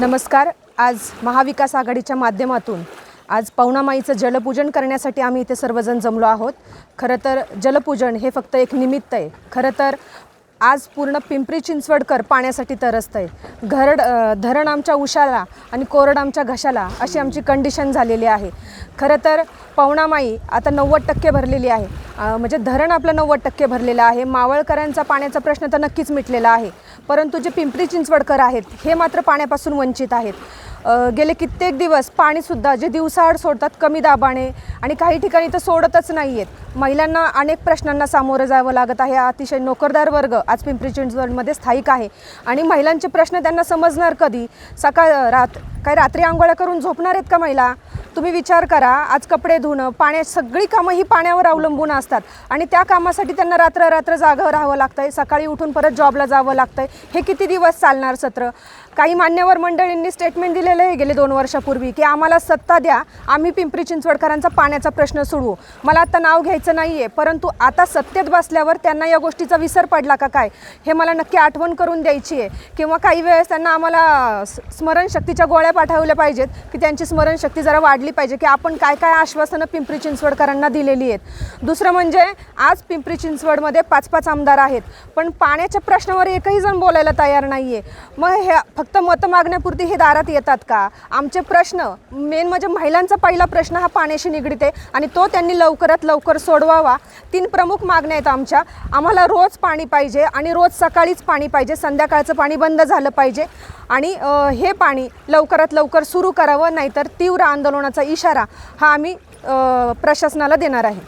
नमस्कार. आज महाविकास आघाडीच्या माध्यमातून आज पवनामाईचं जलपूजन करण्यासाठी आम्ही इथे सर्वजण जमलो आहोत. खरं तर जलपूजन हे फक्त एक निमित्त आहे. खरं तर आज पूर्ण पिंपरी चिंचवडकर पाण्यासाठी तरसत आहे. घरड धरण आमच्या उशाला आणि कोरड आमच्या घशाला अशी आमची कंडिशन झालेली आहे. खरं तर पवनामाई आता नव्वद टक्के भरलेली आहे. म्हणजे धरण आपलं नव्वद टक्के भरलेलं आहे. मावळकरांचा पाण्याचा प्रश्न तर नक्कीच मिटलेला आहे. परंतु जे पिंपरी चिंचवडकर आहेत हे मात्र पाण्यापासून वंचित आहेत. गेले कित्येक दिवस पाणीसुद्धा जे दिवसाआड सोडतात कमी दाबाने आणि काही ठिकाणी तर सोडतच नाही आहेत महिलांना अनेक प्रश्नांना सामोरं जावं लागत आहे. अतिशय नोकरदार वर्ग आज पिंपरी चिंचवडमध्ये स्थायिक आहे. आणि महिलांचे प्रश्न त्यांना समजणार कधी? सकाळ रात काय रात्री आंघोळ्या करून झोपणार आहेत का महिला? तुम्ही विचार करा आज कपडे धुणं पाण्या सगळी कामं ही पाण्यावर अवलंबून असतात. आणि त्या कामासाठी त्यांना रात्र रात्र जागं राहावं लागतं आहे सकाळी उठून परत जॉबला जावं लागतं आहे हे किती दिवस चालणार सत्र? काही मान्यवर मंडळींनी स्टेटमेंट दिलेलं आहे गेले दोन वर्षापूर्वी की आम्हाला सत्ता द्या. आम्ही पिंपरी चिंचवडकरांचा पाण्याचा प्रश्न सोडवू. मला आता नाव घ्यायचं नाही आहे परंतु आता सत्तेत बसल्यावर त्यांना या गोष्टीचा विसर पडला का काय? हे मला नक्की आठवण करून द्यायची आहे किंवा काही वेळेस त्यांना आम्हाला स्मरणशक्तीच्या गोळ्या पाठवल्या पाहिजेत की त्यांची स्मरणशक्ती जरा वाढली पाहिजे की आपण काय काय आश्वासनं पिंपरी चिंचवडकरांना दिलेली आहेत. दुसरं म्हणजे आज पिंपरी चिंचवडमध्ये पाच पाच आमदार आहेत. पण पाण्याच्या प्रश्नावर एकही जण बोलायला तयार नाही आहे मग हे फक्त मतं मागण्यापुरती हे दारात येतात का? आमचे प्रश्न मेन म्हणजे महिलांचा पहिला प्रश्न हा पाण्याशी निगडीत आहे आणि तो त्यांनी लवकरात लवकर सोडवावा. तीन प्रमुख मागण्या आहेत आमच्या. आम्हाला रोज पाणी पाहिजे आणि रोज सकाळीच पाणी पाहिजे संध्याकाळचं पाणी बंद झालं पाहिजे. आणि हे पाणी लवकरात लवकर सुरू करावं नाहीतर तीव्र आंदोलनाचा इशारा हा आम्ही प्रशासनाला देणार आहे.